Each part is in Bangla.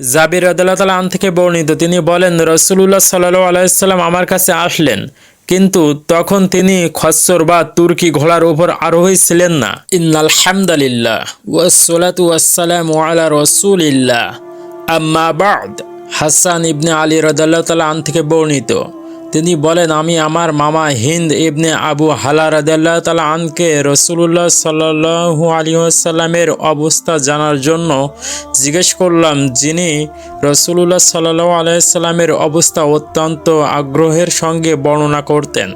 জাবির আদালতাল আন থেকে বর্ণিত, তিনি বলেন রসুল্লাহ সাল্লু আলাইসাল্লাম আমার কাছে আসলেন, কিন্তু তখন তিনি খচ্চর বা তুর্কি ঘোড়ার উপর আরোহী ছিলেন না। ইন্নাল হামদালিল্লাহ রাসূলিল্লাহ। আম্মা বাদ, হাসান ইবনে আলী রদাল্লাহ তালা আন থেকে বর্ণিত। তিনি বলেন, আমি আমার মামা হিন্দ ইবনে আবু হালা রাদিয়াল্লাহ তালা আনকে রসুল্লাহ সাল্লাহু আলী আসাল্লামের অবস্থা জানার জন্য জিজ্ঞেস করলাম, যিনি রসুল্লাহ সাল্লাহ আলাইসাল্লামের অবস্থা অত্যন্ত আগ্রহের সঙ্গে বর্ণনা করতেন।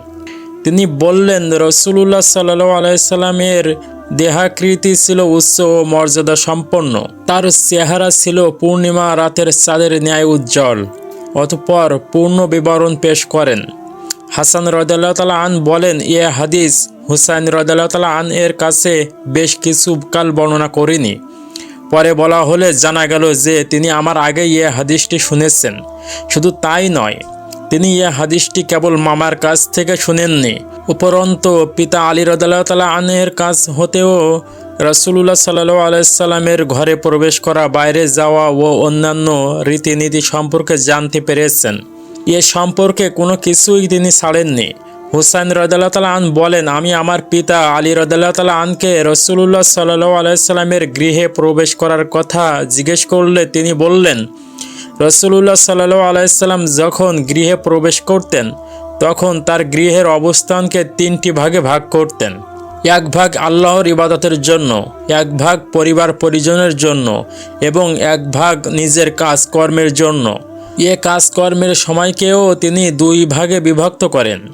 তিনি বললেন রসুল্লাহ সাল্লাহ আলাইসাল্লামের দেহাকৃতি ছিল উচ্চ ও মর্যাদা সম্পন্ন তার চেহারা ছিল পূর্ণিমা রাতের চাঁদের ন্যায় উজ্জ্বল। অতঃপর পূর্ণ বিবরণ পেশ করেন। হাসান রদাল্লাহ তালা আন বলেন, এ হাদিস হুসাইন রদাল্লাহ তালা আন এর কাছে বেশ কিছু কাল বর্ণনা করিনি। পরে বলা হলে জানা গেল যে তিনি আমার আগে ইয়ে হাদিসটি শুনেছেন। শুধু তাই নয়, তিনি ইয়ে হাদিসটি কেবল মামার কাছ থেকে শুনেননি। উপরন্ত পিতা আলী রদাল্লাহ তালা আনের কাছ হতেও রসুল্লাহ সাল্লু আলাইসাল্লামের ঘরে প্রবেশ করা, বাইরে যাওয়া ও অন্যান্য রীতিনীতি সম্পর্কে জানতে পেরেছেন। এ সম্পর্কে কোনো কিছুই তিনি ছাড়েননি। হুসাইন রদাল্লাহ আন বলেন, আমি আমার পিতা আলী রদাল্লাহ আনকে রসুল্লাহ সাল্লু আলাইসাল্লামের গৃহে প্রবেশ করার কথা জিজ্ঞেস করলে তিনি বললেন রসুল্লাহ সাল্লু আলাইসাল্লাম যখন গৃহে প্রবেশ করতেন, তখন তার গৃহের অবস্থানকে তিনটি ভাগে ভাগ করতেন। এক ভাগ আল্লাহর ইবাদতের জন্য, এক ভাগ পরিবার পরিজনের জন্য এবং এক ভাগ নিজের কাজকর্মের জন্য। এ কাজকর্মের সময়কেও তিনি দুই ভাগে বিভক্ত করেন।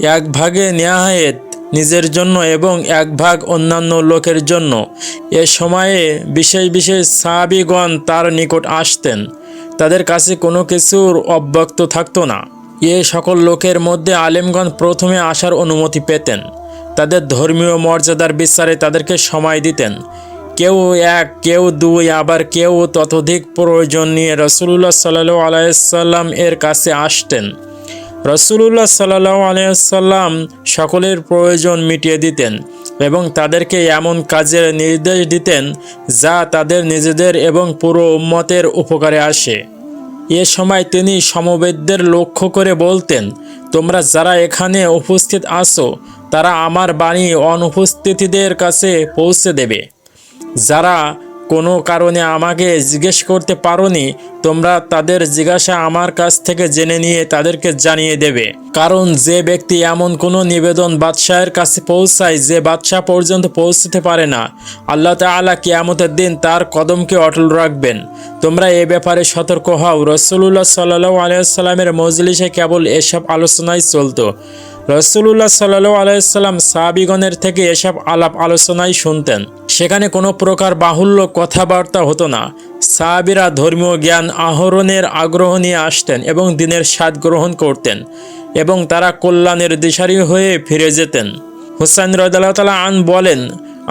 এক ভাগে নেহায়েত নিজের জন্য এবং এক ভাগ অন্যান্য লোকের জন্য। এ সময়ে বিশেষ বিশেষ সাহাবিগণ তার নিকট আসতেন। তাদের কাছে কোনো কিছুর অব্যক্ত থাকতো না। এ সকল লোকের মধ্যে আলেমগণ প্রথমে আসার অনুমতি পেতেন। তাদের ধর্মীয় মর্যাদার বিচারে তাদেরকে সময় দিতেন। কেউ এক, কেউ দুই, আবার কেউ ততোধিক প্রয়োজন নিয়ে রসুল্লাহ সাল্লু আলাইসাল্লাম এর কাছে আসতেন। রসুল্লাহ সাল্লাহ আলাইসাল্লাম সকলের প্রয়োজন মিটিয়ে দিতেন এবং তাদেরকে এমন কাজের নির্দেশ দিতেন যা তাদের নিজেদের এবং পুরো উম্মতের উপকারে আসে। এ সময় তিনি সমবেদদের লক্ষ্য করে বলতেন, তোমরা যারা এখানে উপস্থিত আসো তারা আমার বাণী অনুপস্থিতিদের কাছে পৌঁছে দেবে। যারা কোনো কারণে আমাকে জিজ্ঞেস করতে পারোনি, তোমরা তাদের জিজ্ঞাসা আমার কাছ থেকে জেনে নিয়ে তাদেরকে জানিয়ে দেবে। কারণ যে ব্যক্তি এমন কোনো নিবেদন বাদশাহের কাছে পৌঁছায়, যে বাদশাহ পর্যন্ত পৌঁছতে পারে না, আল্লাহ তালা কিয়ামতের দিন তার কদমকে অটল রাখবেন। তোমরা এ ব্যাপারে সতর্ক হও। রসুল্লাহ সাল্লু আলিয়াল্লামের মজলিসে কেবল এসব আলোচনাই চলতো। রসুল্লাহ সাল্লু আলাইসাল্লাম সাহাবিগণের থেকে এসব আলাপ আলোচনাই শুনতেন। সেখানে কোনো প্রকার বাহুল্য কথাবার্তা হতো না। সাহাবিরা ধর্মীয় জ্ঞান আহরণের আগ্রহ নিয়ে আসতেন এবং দিনের স্বাদ গ্রহণ করতেন এবং তারা কল্যাণের দিশারি হয়ে ফিরে যেতেন। হুসাইন রদাল্লাহ তালা আন বলেন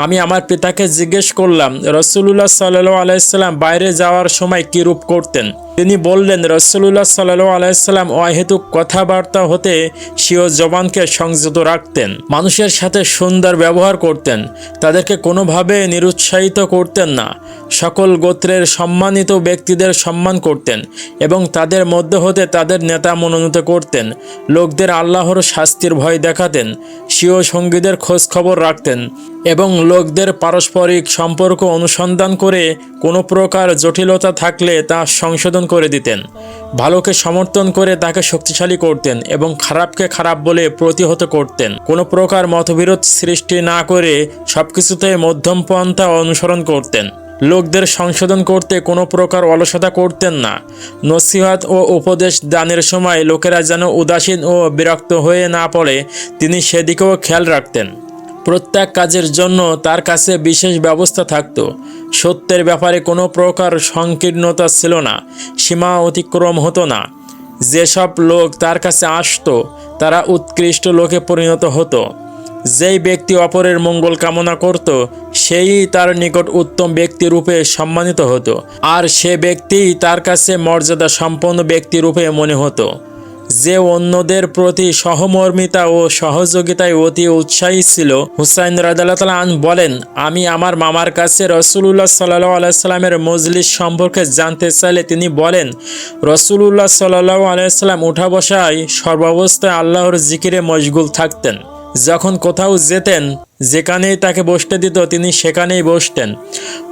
আমি আমার পিতাকে জিজ্ঞেস করলাম রসুল্লাহ সাল্লু আলাইসাল্লাম বাইরে যাওয়ার সময় কী রূপ করতেন? তিনি বললেন রসুল্লাহ সাল্লু আলাইসাল্লাম অহেতুক কথাবার্তা হতে সিও জবানকে সংযত রাখতেন, মানুষের সাথে সুন্দর ব্যবহার করতেন, তাদেরকে কোনোভাবে নিরুৎসাহিত করতেন না। সকল গোত্রের সম্মানিত ব্যক্তিদের সম্মান করতেন এবং তাদের মধ্যে হতে তাদের নেতা মনোনীত করতেন। লোকদের আল্লাহর শাস্তির ভয় দেখাতেন সিও সঙ্গীদের খবর রাখতেন। এবং লোকদের পারস্পরিক সম্পর্ক অনুসন্ধান করে কোনো প্রকার জটিলতা থাকলে তা সংশোধন করে দিতেন। ভালোকে সমর্থন করে তাকে শক্তিশালী করতেন এবং খারাপকে খারাপ বলে প্রতিহত করতেন। কোনো প্রকার মতবিরোধ সৃষ্টি না করে সবকিছুতে মধ্যম পন্থা অনুসরণ করতেন। লোকদের সংশোধন করতে কোনো প্রকার অলসতা করতেন না। নসিহত ও উপদেশ দানের সময় লোকেরা যেন উদাসীন ও বিরক্ত হয়ে না পড়ে, তিনি সেদিকেও খেয়াল রাখতেন। প্রত্যেক কাজের জন্য তার কাছে বিশেষ ব্যবস্থা থাকত। সত্যের ব্যাপারে কোনো প্রকার সংকীর্ণতা ছিল না, সীমা অতিক্রম হতো না। যেসব লোক তার কাছে আসতো, তারা উৎকৃষ্ট লোকে পরিণত হতো। যেই ব্যক্তি অপরের মঙ্গল কামনা করত, সেই তার নিকট উত্তম ব্যক্তি রূপে সম্মানিত হতো, আর সে ব্যক্তি তার কাছে মর্যাদা সম্পন্ন ব্যক্তি রূপে মনে হতো। যে অন্যদের প্রতি সহমর্মিতা ও সহযোগিতায় অতি উৎসাহী ছিল, হুসাইন আন বলেন, আমি আমার মামার কাছে রসুল্লাহ সাল্লাহ আলাইস্লামের মজলিস সম্পর্কে জানতে চাইলে তিনি বলেন রসুল্লাহ সাল্লাহ আলাইস্লাম উঠা বসায় সর্বাবস্থায় আল্লাহর জিকিরে মশগুল থাকতেন। যখন কোথাও যেতেন, যেখানেই তাকে বসতে দিত, তিনি সেখানেই বসতেন।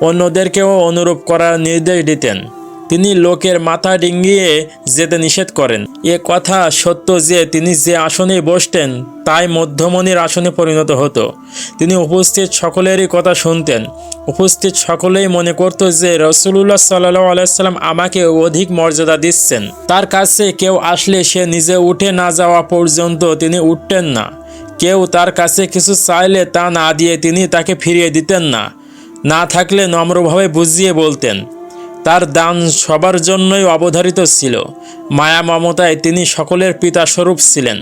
অন্যদেরকেও অনুরূপ করার নির্দেশ দিতেন। তিনি লোকের মাথা ডিঙ্গিয়ে যেতে নিষেধ করেন। এ কথা সত্য যে তিনি যে আসনে বসতেন, তাই মধ্যমণির আসনে পরিণত হতো। তিনি উপস্থিত সকলেরই কথা শুনতেন। উপস্থিত সকলেই মনে করত যে রসুল্লাহ সাল্লাহ আলাইসাল্লাম আমাকে অধিক মর্যাদা দিচ্ছেন। তার কাছে কেউ আসলে সে নিজে উঠে না যাওয়া পর্যন্ত তিনি উঠতেন না। কেউ তার কাছে কিছু চাইলে তা না দিয়ে তিনি তাকে ফিরিয়ে দিতেন না। না থাকলে নম্রভাবে বুঝিয়ে বলতেন। তার দান সবার জন্যই অবধারিত ছিল। মায়া মমতায় তিনি সকলের পিতা স্বরূপ ছিলেন।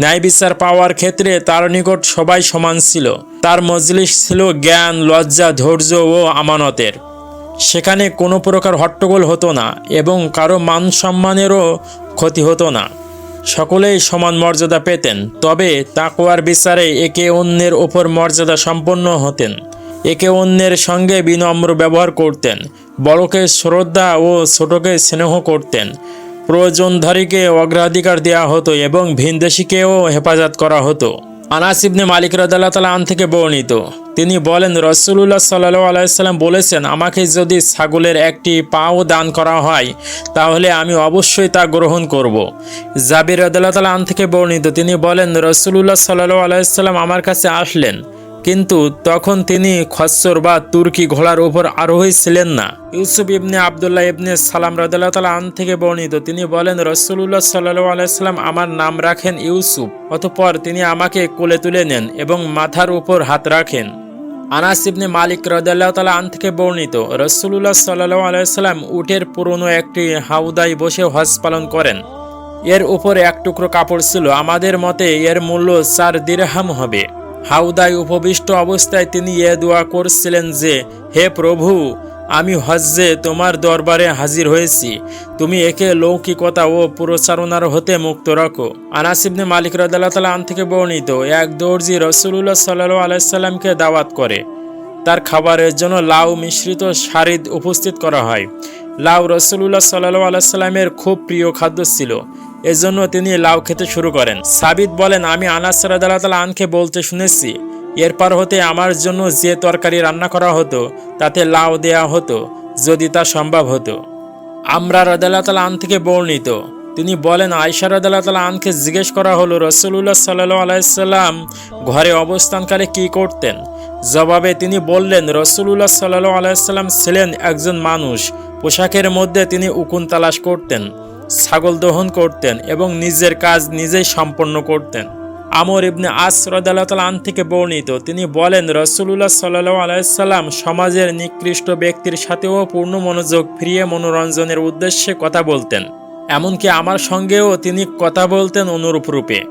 ন্যায় বিচার পাওয়ার ক্ষেত্রে তার নিকট সবাই সমান ছিল। তার মজলিস ছিল জ্ঞান, লজ্জা, ধৈর্য ও আমানতের। সেখানে কোনো প্রকার হট্টগোল হতো না এবং কারও মান সম্মানেরও ক্ষতি হতো না। সকলেই সমান মর্যাদা পেতেন, তবে তাকওয়ার বিচারে একে অন্যের ওপর মর্যাদা সম্পন্ন হতেন। একে অন্যের সঙ্গে বিনম্র ব্যবহার করতেন, বড়কে শ্রদ্ধা ও ছোটকে স্নেহ করতেন প্রয়োজনধারীকে অগ্রাধিকার দেওয়া হতো এবং ভিনদেশিকেও হেফাজত করা হতো আনাস ইবনে মালিক রাদাল্লাহ তালা আন থেকে বর্ণিত, তিনি বলেন রসুল্লাহ সাল্লাহ আলাইসাল্লাম বলেছেন, আমাকে যদি ছাগলের একটি পাও দান করা হয়, তাহলে আমি অবশ্যই তা গ্রহণ করব। জাবির রাদাল্লাহ তালা আন থেকে বর্ণিত, তিনি বলেন রসুল্লাহ সাল্লাহ আলাইসাল্লাম আমার কাছে আসলেন কিন্তু তখন তিনি খচ্চর বা তুর্কি ঘোড়ার উপর আরোহী ছিলেন না। ইউসুফ ইবনে আবদুল্লাহ ইবনে সালাম রাদাল্লাহ তালা আন থেকে বর্ণিত, তিনি বলেন রসুল্লাহ সাল্লাহ আলাইসাল্লাম আমার নাম রাখেন ইউসুফ, অতপর তিনি আমাকে কোলে তুলে নেন এবং মাথার উপর হাত রাখেন। আনাস ইবনে মালিক রদাল্লাহ তালা আন থেকে বর্ণিত রসুল্লাহ সাল্লাহ আলাইসাল্লাম উটের পুরনো একটি হাউদায় বসে হজ পালন করেন। এর উপর এক টুকরো কাপড় ছিল, আমাদের মতে এর মূল্য চার দিরহাম হবে। হাউদায় উপবিষ্ট অবস্থায় তিনি এ দোয়া করছিলেন যে, হে প্রভু, আমি হজ্জে তোমার দরবারে হাজির হয়েছি। তুমি একে লৌকিকতা ও প্রচারণার হতে মুক্ত রাখো। আনাসিবনে মালিক আন থেকে বর্ণিত এক দর্জি রসুল্লাহ সাল্লাহ আলাইসাল্লামকে দাওয়াত করে। তার খাবারের জন্য লাউ মিশ্রিত শারিদ উপস্থিত করা হয়। লাউ রসুল্লাহ সাল্লাহ আলাইসাল্লামের খুব প্রিয় খাদ্য ছিল। এজন্য তিনি লাউ খেতে শুরু করেন। সাবিত বলেন, আমি আনাস রাদাল্লাহ আনকে বলতে শুনেছি, এরপর হতে আমার জন্য যে তরকারি রান্না করা হতো, তাতে লাউ দেয়া হতো, যদি তা সম্ভব হতো। আমরা রদাল্লাহ আন থেকে বর্ণিত। তিনি বলেন আয়সা রদাল্লাহ আনকে জিজ্ঞেস করা হলো রসুল্লাহ সাল্লাহ আলাইসাল্লাম ঘরে অবস্থানকালে কি করতেন? জবাবে তিনি বললেন রসুল্লাহ সাল্লাহ আলাইসাল্লাম ছিলেন একজন মানুষ, পোশাকের মধ্যে তিনি উকুন তালাশ করতেন। ছাগল দহন করতেন এবং নিজের কাজ নিজেই সম্পন্ন করতেন। আমর ইবনে আস রদাল্লাহ আন থেকে বর্ণিত, তিনি বলেন রসুল্লাহ সাল্লাহ আলাইসাল্লাম সমাজের নিকৃষ্ট ব্যক্তির সাথেও পূর্ণ মনোযোগ ফিরিয়ে মনোরঞ্জনের উদ্দেশ্যে কথা বলতেন। এমনকি আমার সঙ্গেও তিনি কথা বলতেন অনুরূপ রূপে।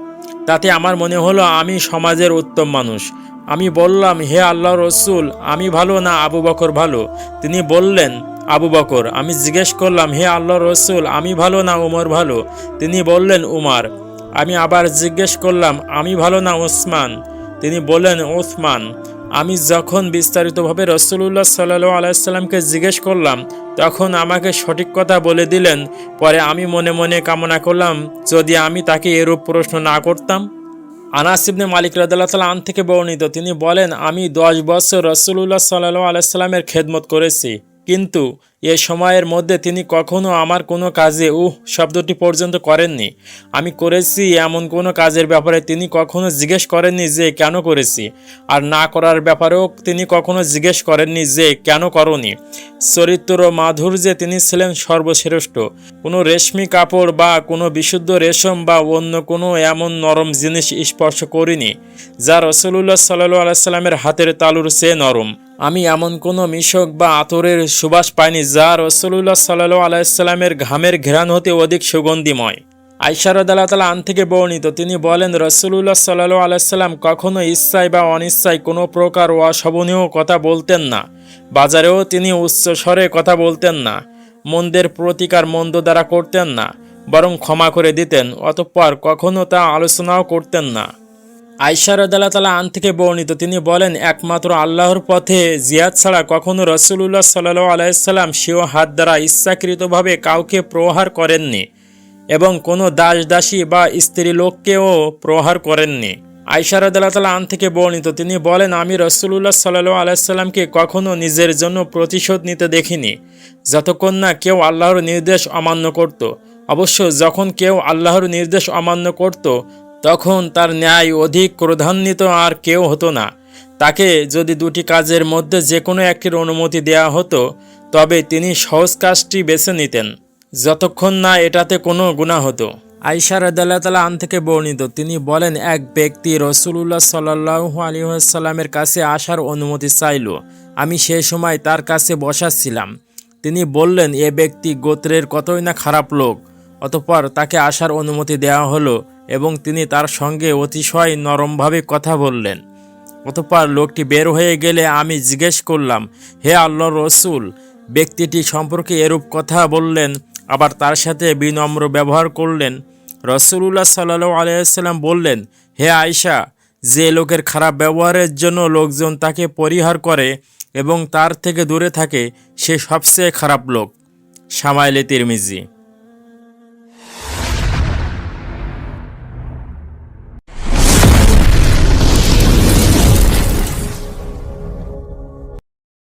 তাতে আমার মনে হলো, আমি সমাজের উত্তম মানুষ। আমি বললাম, হে আল্লাহ রসুল, আমি ভালো না, আবু বকর ভালো। তিনি বললেন আবু বকর, আমি জিজ্ঞেস করলাম, হে আল্লাহ রসুল, আমি ভালো না উমর ভালো? তিনি বললেন, উমার। আমি আবার জিজ্ঞেস করলাম, আমি ভালো না ওসমান? তিনি বললেন, ওসমান। আমি যখন বিস্তারিতভাবে রসুল্লাহ সাল্লু আলাইসাল্লামকে জিজ্ঞেস করলাম, তখন আমাকে সঠিক কথা বলে দিলেন। পরে আমি মনে মনে কামনা করলাম, যদি আমি তাকে এরূপ প্রশ্ন না করতাম? আনাসিবনে মালিক রাদাল্লাহ তালা আন থেকে বর্ণিত, তিনি বলেন, আমি দশ বছর রসুল্লাহ সাল্লু আলাইসাল্লামের খেদমত করেছি। কিন্তু এ সময়ের মধ্যে তিনি কখনো আমার কোনো কাজে, উহ, শব্দটি পর্যন্ত করেননি। আমি করেছি এমন কোনো কাজের ব্যাপারে তিনি কখনো জিজ্ঞেস করেননি যে, কেন করেছি? আর না করার ব্যাপারেও তিনি কখনো জিজ্ঞেস করেননি যে, কেন করনি? চরিত্র ও মাধুর্যে তিনি ছিলেন সর্বশ্রেষ্ঠ। কোনো রেশমি কাপড় বা কোনো বিশুদ্ধ রেশম বা অন্য কোনো এমন নরম জিনিস স্পর্শ করিনি, যা রসুল্লাহ সাল্লু আলাইসাল্লামের হাতের তালুর চেয়ে নরম। আমি এমন কোনো মিশক বা আতরের সুবাস পাইনি যা রসুল্লাহ সাল্লু আলাইসাল্লামের ঘামের ঘেরান হতে অধিক সুগন্ধিময়। আইসারদাল্লাহ তালা আন থেকে বর্ণিত, তিনি বলেন রসুল্লাহ সাল্লু আলাইসাল্লাম কখনো ইচ্ছায় বা অনিচ্ছায় কোনো প্রকার অশোভনীয় কথা বলতেন না। বাজারেও তিনি উচ্চ স্বরে কথা বলতেন না, মন্দের প্রতিকার মন্দ দ্বারা করতেন না, বরং ক্ষমা করে দিতেন, অতঃপর কখনো তা আলোচনাও করতেন না। আয়সা রদাল্লাহ তালা আন থেকে বর্ণিত, তিনি বলেন, একমাত্র আল্লাহর পথে জিয়াদ ছাড়া কখনো রসুল্লাহ সাল্লাহ আলাইসাল্লাম সেও হাত দ্বারা ইচ্ছাকৃতভাবে কাউকে প্রহার করেননি এবং কোনো দাস দাসী বা স্ত্রী লোককেও প্রহার করেননি। আয়সা রদাল্লাহ তালা আন থেকে বর্ণিত, তিনি বলেন, আমি রসুল্লাহ সাল্লাহ আলাইসাল্লামকে কখনো নিজের জন্য প্রতিশোধ নিতে দেখিনি, যতক্ষণ না কেউ আল্লাহর নির্দেশ অমান্য করত। অবশ্য যখন কেউ আল্লাহর নির্দেশ অমান্য করত তখন তার ন্যায় অধিক ক্রধান্বিত আর কেউ হতো না। তাকে যদি দুটি কাজের মধ্যে যে কোনো একটির অনুমতি দেওয়া হতো, তবে তিনি সহজ কাজটি বেছে নিতেন। যতক্ষণ না এটাতে কোনো গুণা হতো। আইসা রাদাল্লাহ আন থেকে বর্ণিত, তিনি বলেন, এক ব্যক্তি রসুল্লাহ সাল্লাহু আলিহাসাল্লামের কাছে আসার অনুমতি চাইল। আমি সে সময় তার কাছে বসাচ্ছিলাম তিনি বললেন, এ ব্যক্তি গোত্রের কতই না খারাপ লোক। অতপর তাকে আসার অনুমতি দেওয়া হলো। এবং তিনি তার সঙ্গে অতিশয় নরমভাবে কথা বললেন। অতঃপর লোকটি বের হয়ে গেলে আমি জিজ্ঞেস করলাম, হে আল্লাহ রসুল, ব্যক্তিটি সম্পর্কে এরূপ কথা বললেন, আবার তার সাথে বিনম্র ব্যবহার করলেন? রসুল্লাহ সাল্লু আলাইসাল্লাম বললেন, হে আয়সা যে লোকের খারাপ ব্যবহারের জন্য লোকজন তাকে পরিহার করে এবং তার থেকে দূরে থাকে, সে সবচেয়ে খারাপ লোক। সামাইলে তিরমিজি।